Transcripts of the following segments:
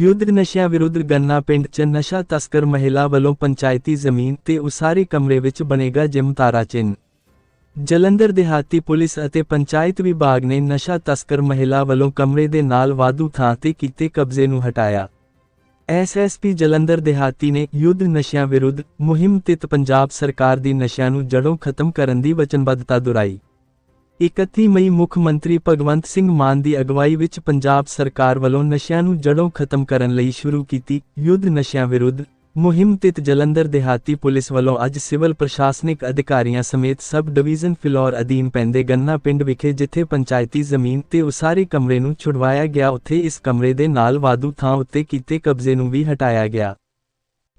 ਯੁੱਧ ਨਸ਼ਿਆਂ ਵਿਰੁੱਧ ਗੰਨਾ ਪਿੰਡ 'ਚ ਨਸ਼ਾ ਤਸਕਰ ਮਹਿਲਾ ਵੱਲੋਂ ਪੰਚਾਇਤੀ ਜ਼ਮੀਨ ਤੇ ਉਸਾਰੀ ਕਮਰੇ ਵਿੱਚ ਬਣੇਗਾ ਜਿਮ ਤਾਰਾ ਚਿੰਨ੍ਹ। ਜਲੰਧਰ ਦਿਹਾਤੀ ਪੁਲਿਸ ਅਤੇ ਪੰਚਾਇਤ ਵਿਭਾਗ ਨੇ ਨਸ਼ਾ ਤਸਕਰ ਮਹਿਲਾ ਵੱਲੋਂ ਕਮਰੇ ਦੇ ਨਾਲ ਵਾਧੂ ਥਾਂ ਤੇ ਕੀਤੇ ਕਬਜ਼ੇ ਨੂੰ ਹਟਾਇਆ। ਐਸਐਸਪੀ ਜਲੰਧਰ ਦਿਹਾਤੀ ਨੇ ਯੁੱਧ ਨਸ਼ਿਆਂ ਵਿਰੁੱਧ ਮੁਹਿੰਮ ਤਿਤ ਪੰਜਾਬ ਸਰਕਾਰ ਦੀ ਨਸ਼ਿਆਂ ਨੂੰ ਜੜੋਂ ਖਤਮ ਕਰਨ ਦੀ ਵਚਨਬੱਧਤਾ ਦੁਹਰਾਈ। 31 ਮਈ ਮੁੱਖ ਮੰਤਰੀ ਭਗਵੰਤ ਸਿੰਘ ਮਾਨ ਦੀ ਅਗਵਾਈ ਵਿੱਚ ਪੰਜਾਬ ਸਰਕਾਰ ਵੱਲੋਂ ਨਸ਼ਿਆਂ ਨੂੰ ਜੜੋਂ ਖਤਮ ਕਰਨ ਲਈ ਸ਼ੁਰੂ ਕੀਤੀ ਯੁੱਧ ਨਸ਼ਿਆਂ ਵਿਰੁੱਧ। ਮੁਹਿੰਮ ਤਿਤ ਜਲੰਧਰ ਦਿਹਾਤੀ ਪੁਲਿਸ ਵੱਲੋਂ ਅੱਜ ਸਿਵਲ ਪ੍ਰਸ਼ਾਸਨਿਕ ਅਧਿਕਾਰੀਆਂ ਸਮੇਤ ਸਬ ਡਿਵੀਜ਼ਨ ਫਿਲੌਰ ਅਧੀਨ ਪੈਂਦੇ ਗੰਨਾ ਪਿੰਡ ਵਿਖੇ ਜਿੱਥੇ ਪੰਚਾਇਤੀ ਜ਼ਮੀਨ ਤੇ ਉਸਾਰੀ ਕਮਰੇ ਨੂੰ ਛੁਡਵਾਇਆ ਗਿਆ, ਉੱਥੇ ਇਸ ਕਮਰੇ ਦੇ ਨਾਲ ਵਾਧੂ ਥਾਂ ਉੱਤੇ ਕੀਤੇ ਕਬਜ਼ੇ ਨੂੰ ਵੀ ਹਟਾਇਆ ਗਿਆ।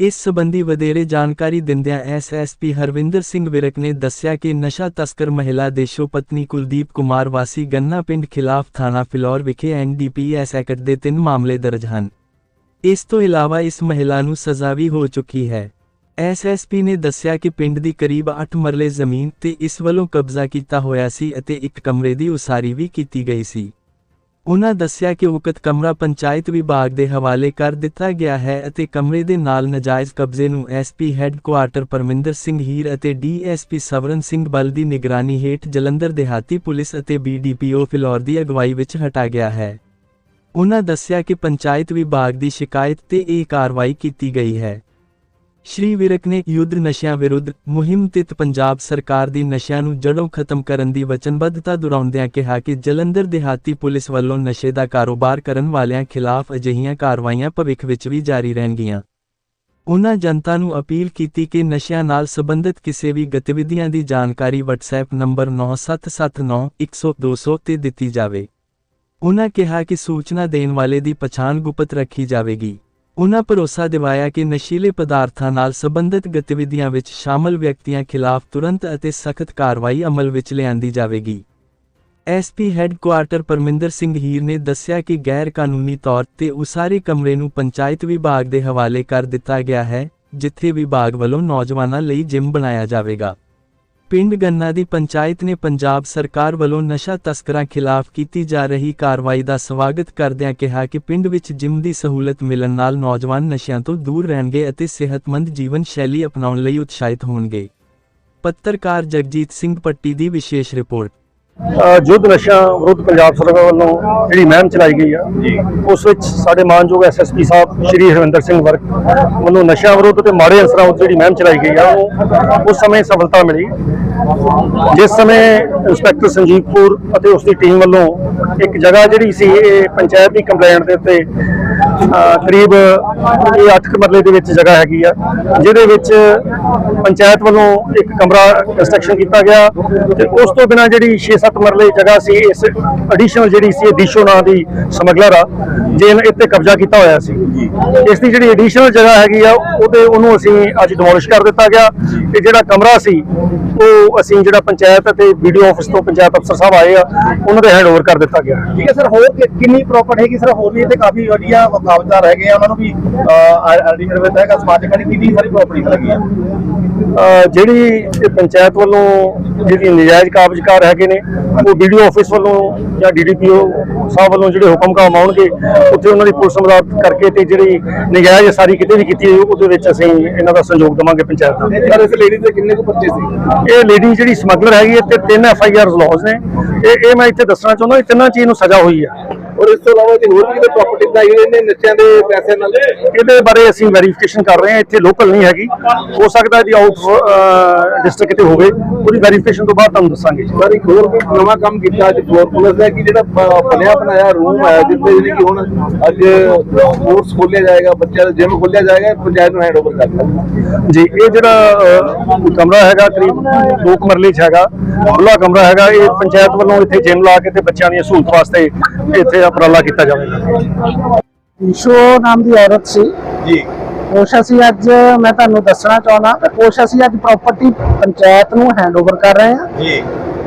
ਇਸ ਸਬੰਧੀ ਵਧੇਰੇ ਜਾਣਕਾਰੀ ਦਿੰਦਿਆਂ ਐਸਐਸਪੀ ਹਰਵਿੰਦਰ ਸਿੰਘ ਵਿਰਕ ਨੇ ਦੱਸਿਆ ਕਿ ਨਸ਼ਾ ਤਸਕਰ ਮਹਿਲਾ ਦੇਸ਼ੋ ਪਤਨੀ ਕੁਲਦੀਪ ਕੁਮਾਰ ਵਾਸੀ ਗੰਨਾ ਪਿੰਡ ਖਿਲਾਫ ਥਾਣਾ ਫਿਲੌਰ ਵਿਖੇ ਐਨਡੀਪੀਐਸ ਐਕਟ ਦੇ ਤਿੰਨ ਮਾਮਲੇ ਦਰਜ ਹਨ। ਇਸ ਤੋਂ ਇਲਾਵਾ ਇਸ ਮਹਿਲਾ ਨੂੰ ਸਜ਼ਾ ਵੀ ਹੋ ਚੁੱਕੀ ਹੈ। ਐਸਐਸਪੀ ਨੇ ਦੱਸਿਆ ਕਿ ਪਿੰਡ ਦੀ ਕਰੀਬ 8 ਮਰਲੇ ਜ਼ਮੀਨ ਤੇ ਇਸ ਵੱਲੋਂ ਕਬਜ਼ਾ ਕੀਤਾ ਹੋਇਆ ਸੀ ਅਤੇ ਇੱਕ ਕਮਰੇ ਦੀ ਉਸਾਰੀ ਵੀ ਕੀਤੀ ਗਈ ਸੀ। ਉਨ੍ਹਾਂ ਦੱਸਿਆ ਕਿ ਉਕਤ ਕਮਰਾ ਪੰਚਾਇਤ ਵਿਭਾਗ ਦੇ ਹਵਾਲੇ ਕਰ ਦਿੱਤਾ ਗਿਆ ਹੈ ਅਤੇ ਕਮਰੇ ਦੇ ਨਾਲ ਨਜਾਇਜ਼ ਕਬਜ਼ੇ ਨੂੰ ਐਸਪੀ ਹੈੱਡਕੁਆਰਟਰ ਪਰਮਿੰਦਰ ਸਿੰਘ ਹੀਰ ਅਤੇ ਡੀਐਸਪੀ ਸਵਰਨ ਸਿੰਘ ਬਲ ਦੀ ਨਿਗਰਾਨੀ ਹੇਠ ਜਲੰਧਰ ਦਿਹਾਤੀ ਪੁਲਿਸ ਅਤੇ ਬੀਡੀਪੀਓ ਫਿਲੌਰ ਦੀ ਅਗਵਾਈ ਵਿੱਚ ਹਟਾ ਗਿਆ ਹੈ। ਉਨ੍ਹਾਂ ਦੱਸਿਆ ਕਿ ਪੰਚਾਇਤ ਵਿਭਾਗ ਦੀ ਸ਼ਿਕਾਇਤ ਤੇ ਇਹ ਕਾਰਵਾਈ ਕੀਤੀ ਗਈ ਹੈ। ਸ਼੍ਰੀ ਵਿਰਕ ਨੇ ਯੁੱਧ ਨਸ਼ਿਆਂ ਵਿਰੁੱਧ ਮੁਹਿੰਮ ਤਿਤ ਪੰਜਾਬ ਸਰਕਾਰ ਦੀ ਨਸ਼ਿਆਂ ਨੂੰ ਜੜੋਂ ਖਤਮ ਕਰਨ ਦੀ ਵਚਨਬੱਧਤਾ ਦੁਹਰਾਉਂਦਿਆਂ ਕਿਹਾ ਕਿ ਜਲੰਧਰ ਦਿਹਾਤੀ ਪੁਲਿਸ ਵੱਲੋਂ ਨਸ਼ੇ ਦਾ ਕਾਰੋਬਾਰ ਕਰਨ ਵਾਲਿਆਂ ਖਿਲਾਫ ਅਜਿਹੀਆਂ ਕਾਰਵਾਈਆਂ ਭਵਿੱਖ ਵਿੱਚ ਵੀ ਜਾਰੀ ਰਹਿਣਗੀਆਂ। ਉਨ੍ਹਾਂ ਜਨਤਾ ਨੂੰ ਅਪੀਲ ਕੀਤੀ ਕਿ ਨਸ਼ਿਆਂ ਨਾਲ ਸੰਬੰਧਿਤ ਕਿਸੇ ਵੀ ਗਤੀਵਿਧੀਆਂ ਦੀ ਜਾਣਕਾਰੀ WhatsApp ਨੰਬਰ 9779100200 ਤੇ ਦਿੱਤੀ ਜਾਵੇ। ਉਨ੍ਹਾਂ ਕਿਹਾ ਕਿ ਸੂਚਨਾ ਦੇਣ ਵਾਲੇ ਦੀ ਪਛਾਣ ਗੁਪਤ ਰੱਖੀ ਜਾਵੇਗੀ। ਉਨ੍ਹਾਂ ਭਰੋਸਾ ਦਿਵਾਇਆ ਕਿ ਨਸ਼ੀਲੇ ਪਦਾਰਥਾਂ ਨਾਲ ਸੰਬੰਧਿਤ ਗਤੀਵਿਧੀਆਂ ਵਿੱਚ ਸ਼ਾਮਲ ਵਿਅਕਤੀਆਂ ਖਿਲਾਫ ਤੁਰੰਤ ਅਤੇ ਸਖਤ ਕਾਰਵਾਈ ਅਮਲ ਵਿੱਚ ਲਿਆਂਦੀ ਜਾਵੇਗੀ। ਐਸਪੀ ਹੈੱਡਕੁਆਰਟਰ ਪਰਮਿੰਦਰ ਸਿੰਘ ਹੀਰ ਨੇ ਦੱਸਿਆ ਕਿ ਗੈਰ ਕਾਨੂੰਨੀ ਤੌਰ ਤੇ ਉਸਾਰੇ ਕਮਰੇ ਨੂੰ ਪੰਚਾਇਤ ਵਿਭਾਗ ਦੇ ਹਵਾਲੇ ਕਰ ਦਿੱਤਾ ਗਿਆ ਹੈ, ਜਿੱਥੇ ਵਿਭਾਗ ਵੱਲੋਂ ਨੌਜਵਾਨਾਂ ਲਈ ਜਿਮ ਬਣਾਇਆ ਜਾਵੇਗਾ। ਪਿੰਡ ਗੰਨਾ ਦੀ ਪੰਚਾਇਤ ਨੇ ਪੰਜਾਬ ਸਰਕਾਰ ਵੱਲੋਂ ਨਸ਼ਾ ਤਸਕਰਾਂ ਖਿਲਾਫ ਕੀਤੀ ਜਾ ਰਹੀ ਕਾਰਵਾਈ ਦਾ ਸਵਾਗਤ ਕਰਦਿਆਂ ਕਿਹਾ ਕਿ ਪਿੰਡ ਵਿੱਚ ਜਿਮ ਦੀ ਸਹੂਲਤ ਮਿਲਣ ਨਾਲ ਨੌਜਵਾਨ ਨਸ਼ਿਆਂ ਤੋਂ ਦੂਰ ਰਹਿਣਗੇ ਅਤੇ ਸਿਹਤਮੰਦ ਜੀਵਨ ਸ਼ੈਲੀ ਅਪਣਾਉਣ ਲਈ ਉਤਸ਼ਾਹਿਤ ਹੋਣਗੇ। ਪੱਤਰਕਾਰ ਜਗਜੀਤ ਸਿੰਘ ਪੱਟੀ ਦੀ ਵਿਸ਼ੇਸ਼ ਰਿਪੋਰਟ। ਯੁੱਧ ਨਸ਼ਾ ਵਿਰੁੱਧ ਪੰਜਾਬ ਸਰਕਾਰ ਵੱਲੋਂ ਜਿਹੜੀ ਮੁਹਿੰਮ ਚਲਾਈ ਗਈ ਆ ਉਸ ਵਿੱਚ ਸਾਡੇ ਮਾਨਯੋਗ ਐਸਐਸਪੀ ਸਾਹਿਬ ਸ਼੍ਰੀ ਹਰਵਿੰਦਰ ਸਿੰਘ ਵਰਕ ਵੱਲੋਂ ਨਸ਼ਾ ਵਿਰੁੱਧ ਤੇ ਮਾੜੇ ਅਨਸਰਾਂ ਵਿਰੁੱਧ ਜਿਹੜੀ ਮੁਹਿੰਮ ਚਲਾਈ ਗਈ ਆ ਉਹ ਉਸ ਸਮੇਂ ਸਫਲਤਾ ਮਿਲੀ। ਜਿਸ ਸਮੇਂ ਇੰਸਪੈਕਟਰ ਸੰਜੀਵਪੁਰ ਅਤੇ ਉਸ ਦੀ ਟੀਮ ਵੱਲੋਂ ਇੱਕ ਜਗ੍ਹਾ ਜਿਹੜੀ ਸੀ ਇਹ ਪੰਚਾਇਤ ਦੀ ਕੰਪਲੇਂਟ ਦੇ ਉੱਤੇ ਕਰੀਬ ਇਹ 8 ਮਰਲੇ ਦੇ ਵਿੱਚ ਜਗ੍ਹਾ ਹੈਗੀ ਆ, ਜਿਹਦੇ ਵਿੱਚ ਪੰਚਾਇਤ ਵੱਲੋਂ ਇੱਕ ਕਮਰਾ ਕੰਸਟਰਕਸ਼ਨ ਕੀਤਾ ਗਿਆ ਤੇ ਉਸ ਤੋਂ ਬਿਨਾ ਜਿਹੜੀ 6-7 ਮਰਲੇ ਜਗ੍ਹਾ ਸੀ, ਇਸ ਐਡੀਸ਼ਨਲ ਜਿਹੜੀ ਸੀ ਇਹ ਦੀਸ਼ੋ ਨਾਂ ਦੀ ਸਮਗਲਰ ਆ ਜਿਹਨੇ ਇੱਥੇ ਕਬਜ਼ਾ ਕੀਤਾ ਹੋਇਆ ਸੀ। ਇਸ ਦੀ ਜਿਹੜੀ ਐਡੀਸ਼ਨਲ ਜਗ੍ਹਾ ਹੈਗੀ ਆ, ਉਹਦੇ ਉਹਨੂੰ ਅਸੀਂ ਅੱਜ ਡਿਮੋਲਿਸ਼ ਕਰ ਦਿੱਤਾ ਗਿਆ ਤੇ ਜਿਹੜਾ ਕਮਰਾ ਸੀ, ਉਹ ਅਸੀਂ ਜਿਹੜਾ ਪੰਚਾਇਤ ਅਤੇ ਵੀਡੀਓ ਆਫਿਸ ਤੋਂ ਪੰਚਾਇਤ ਅਫਸਰ ਸਾਹਿਬ ਆਏ ਆ, ਉਹਨਾਂ ਦੇ ਹੈਂਡਓਵਰ ਕਰ ਦਿੱਤਾ ਗਿਆ। ਠੀਕ ਹੈ, ਸਰ, ਹੋਰ ਕਿੰਨੀ ਪ੍ਰਾਪਰਟੀ ਹੈਗੀ, ਸਰ, ਹੋਰ ਵੀ ਇੱਥੇ ਕਾਫੀ ਵਧੀਆ ਕਾਬਜ਼ਦਾਰ ਹੈਗੇ ਆ ਉਹਨਾਂ ਨੂੰ ਵੀ ਆਈਡੀ ਮਿਲਦਾ ਹੈਗਾ ਸਮਾਜ ਕਣੀ ਕਿੰਨੀ ਸਾਰੀ ਪ੍ਰਾਪਰਟੀ ਲੱਗੀ ਆ। ਜਿਹੜੀ ਇਹ ਪੰਚਾਇਤ ਵੱਲੋਂ ਜਿਹੜੀ ਨਜਾਇਜ਼ ਕਾਬਜ਼ਕਾਰ ਹੈਗੇ ਨੇ ਉਹ ਵੀਡੀਓ ਆਫਿਸ ਵੱਲੋਂ ਜਾਂ ਡੀਡੀਪੀਓ ਸਾਹਿਬ ਵੱਲੋਂ ਜਿਹੜੇ ਹੁਕਮਨਾਮਾ ਆਉਣਗੇ ਉੱਥੇ ਉਹਨਾਂ ਦੀ ਪੁਲਿਸ ਮਦਦ ਕਰਕੇ ਤੇ ਜਿਹੜੀ ਨਜਾਇਜ਼ ਸਾਰੀ ਕਿਤੇ ਵੀ ਕੀਤੀ ਹੋਈ ਉਹਦੇ ਵਿੱਚ ਅਸੀਂ ਇਹਨਾਂ ਦਾ ਸਹਿਯੋਗ ਦੇਵਾਂਗੇ ਪੰਚਾਇਤ ਦਾ। ਸਰ ਇਸ ਲੇਡੀ ਦੇ ਕਿੰਨੇ ਕੁ ਬੱਚੇ ਸੀ? ਇਹ ਲੇਡੀ ਜਿਹੜੀ ਸਮਗਲਰ ਹੈਗੀ ਹੈ ਤੇ ਤਿੰਨ ਐਫ ਆਈ ਆਰਸ ਲੌਜ ਨੇ। ਇਹ ਇਹ ਮੈਂ ਇੱਥੇ ਦੱਸਣਾ ਚਾਹੁੰਦਾ ਇਹ ਤਿੰਨਾਂ ਚੀਜ਼ ਨੂੰ ਸਜ਼ਾ ਹੋਈ ਹੈ ਔਰ ਇਸ ਤੋਂ ਇਲਾਵਾ ਜੀ ਹੋਰ ਵੀ ਕਿਤੇ ਪ੍ਰਾਪਰਟੀ ਬਣਾਈ ਹੋਈ ਨੇ ਨਸ਼ਿਆਂ ਦੇ ਪੈਸੇ ਨਾਲ? ਇਹਦੇ ਬਾਰੇ ਅਸੀਂ ਵੈਰੀਫਿਕੇਸ਼ਨ ਕਰ ਰਹੇ ਹਾਂ ਇੱਥੇ ਲੋਕਲ ਨਹੀਂ ਹੈਗੀ। ਹੋ ਸਕਦਾ ਜੀ ਆਊਟ ਡਿਸਟ੍ਰਿਕਟ ਕਿਤੇ ਹੋਵੇ। ਉਹਦੀ ਵੈਰੀਫਿਕੇਸ਼ਨ ਤੋਂ ਬਾਅਦ ਤੁਹਾਨੂੰ ਦੱਸਾਂਗੇ ਸਰ ਇੱਕ ਹੋਰ ਵੀ ਨਵਾਂ ਕੰਮ ਕੀਤਾ ਅੱਜ ਫਲੋਰ ਪੁਲਿਸ ਦਾ ਕਿ ਜਿਹੜਾ ਬਣਿਆ ਬਣਾਇਆ ਰੂਮ ਹੈ ਜਿੱਥੇ ਜਿਹੜੀ ਕਿ ਹੁਣ ਅੱਜ ਕੋਰਸ ਖੋਲਿਆ ਜਾਏਗਾ ਬੱਚਿਆਂ ਦਾ ਜਿਮ ਖੋਲਿਆ ਜਾਏਗਾ ਪੰਚਾਇਤ ਨੂੰ ਹੈਂਡਓਵਰ ਕਰ ਦਿੱਤਾ ਜੀ ਇਹ ਜਿਹੜਾ ਕਮਰਾ ਹੈਗਾ ਕਰੀਬ 2 ਕਮਰਲੇ ਚ ਹੈਗਾ ਖੁੱਲਾ ਕਮਰਾ ਹੈਗਾ। ਇਹ ਪੰਚਾਇਤ ਵੱਲੋਂ ਇੱਥੇ ਜਿਮ ਲਾ ਕੇ ਤੇ ਬੱਚਿਆਂ ਦੀ ਸਹੂਲਤ ਵਾਸਤੇ ਇੱਥੇ ਉਪਰਾਲਾ ਕੀਤਾ ਜਾਵੇਗਾ ਈਸ਼ੋ ਨਾਮ ਦੀ ਔਰਤ ਸੀ। ਜੀ। ਕੁਛ ਅਸੀਂ ਅੱਜ ਮੈਂ ਤੁਹਾਨੂੰ ਦੱਸਣਾ ਚਾਹੁੰਦਾ ਕਿ ਕੁਛ ਅਸੀਂ ਅੱਜ ਪ੍ਰਾਪਰਟੀ ਪੰਚਾਇਤ ਨੂੰ ਹੈਂਡਓਵਰ ਕਰ ਰਹੇ ਹਾਂ। ਜੀ।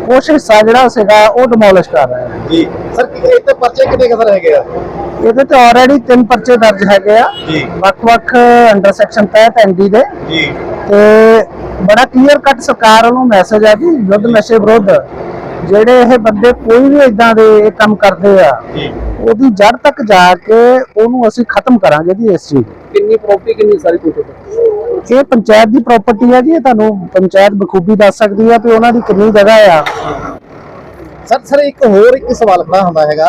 ਕੁਛ ਹਿੱਸਾ ਜਿਹੜਾ ਸੀਗਾ ਉਹ ਡਿਮੋਲਿਸ਼ ਕਰ ਰਹੇ ਹਾਂ। ਜੀ। ਸਰ ਇਹ ਤੇ ਪਰਚੇ ਕਿੰਨੇ ਕਸਰ ਹੈਗੇ ਆ? ਇਹਦੇ ਤੇ ਆਲਰੇਡੀ ਤਿੰਨ ਪਰਚੇ ਦਰਜ ਹੈਗੇ ਆ। ਜੀ। ਵੱਖ-ਵੱਖ ਅੰਡਰ ਸੈਕਸ਼ਨ ਤਹਿਤ ਐਨਡੀ ਦੇ। ਜੀ। ਤੇ ਬੜਾ ਕਲੀਅਰ ਕੱਟ ਸਰਕਾਰ ਵੱਲੋਂ ਮੈਸੇਜ ਹੈ ਕਿ ਯੁੱਧ ਨਸ਼ੇ ਵਿਰੁੱਧ। ਜਿਹੜੇ ਇਹ ਬੰਦੇ ਕੋਈ ਵੀ ਇਦਾਂ ਦੇ ਇਹ ਕੰਮ ਕਰਦੇ ਆ ਉਹਦੀ ਜੜ ਤੱਕ ਜਾ ਕੇ ਉਹਨੂੰ ਅਸੀਂ ਖਤਮ ਕਰਾਂਗੇ ਜੀ ਇਸ ਚੀਜ਼ ਕਿੰਨੀ ਪ੍ਰਾਪਰਟੀ ਕਿੰਨੀ ਸਾਰੀ ਟੋਟਲ ਇਹ ਪੰਚਾਇਤ ਦੀ ਪ੍ਰਾਪਰਟੀ ਹੈ ਜੀ ਇਹ ਤੁਹਾਨੂੰ ਪੰਚਾਇਤ ਬਖੂਬੀ ਦੱਸ ਸਕਦੀ ਹੈ ਕਿ ਉਹਨਾਂ ਦੀ ਕਿੰਨੀ ਜਗ੍ਹਾ ਆ। ਸਰ ਸਰ ਇੱਕ ਹੋਰ ਇੱਕ ਸਵਾਲ ਖੜਾ ਹੁੰਦਾ ਹੈਗਾ।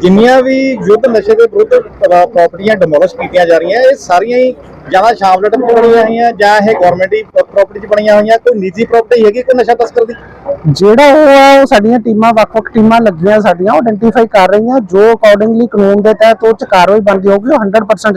ਜਿੰਨੀਆਂ ਵੀ ਯੁੱਧ ਨਸ਼ੇ ਦੇ ਵਿਰੁੱਧ ਪ੍ਰਾਪਰਟੀਆਂ ਡਿਮੋਲਿਸ਼ ਕੀਤੀਆਂ ਜਾ ਰਹੀਆਂ, ਇਹ ਸਾਰੀਆਂ ਹੀ ਜਾਂ ਸ਼ਾਮਲਟ ਬਣੀਆਂ ਹੋਈਆਂ ਜਾਂ ਇਹ ਗਵਰਨਮੈਂਟ ਦੀ ਪ੍ਰਾਪਰਟੀ 'ਚ ਬਣੀਆਂ ਹੋਈਆਂ, ਕੋਈ ਨਿੱਜੀ ਪ੍ਰਾਪਰਟੀ ਹੈਗੀ ਕੋਈ ਨਸ਼ਾ ਤਸਕਰ ਦੀ? ਜਿਹੜਾ ਉਹ ਆ, ਉਹ ਸਾਡੀਆਂ ਟੀਮਾਂ, ਵੱਖ-ਵੱਖ ਟੀਮਾਂ ਲੱਗੀਆਂ ਸਾਡੀਆਂ, ਉਹ ਆਇਡੈਂਟੀਫਾਈ ਕਰ ਰਹੀਆਂ, ਜੋ ਅਕੋਰਡਿੰਗਲੀ ਕਾਨੂੰਨ ਦੇ ਤਹਿਤ ਉਹ ਚ ਕਾਰਵਾਈ ਬਣਦੀ ਹੋਊਗੀ, ਉਹ 100%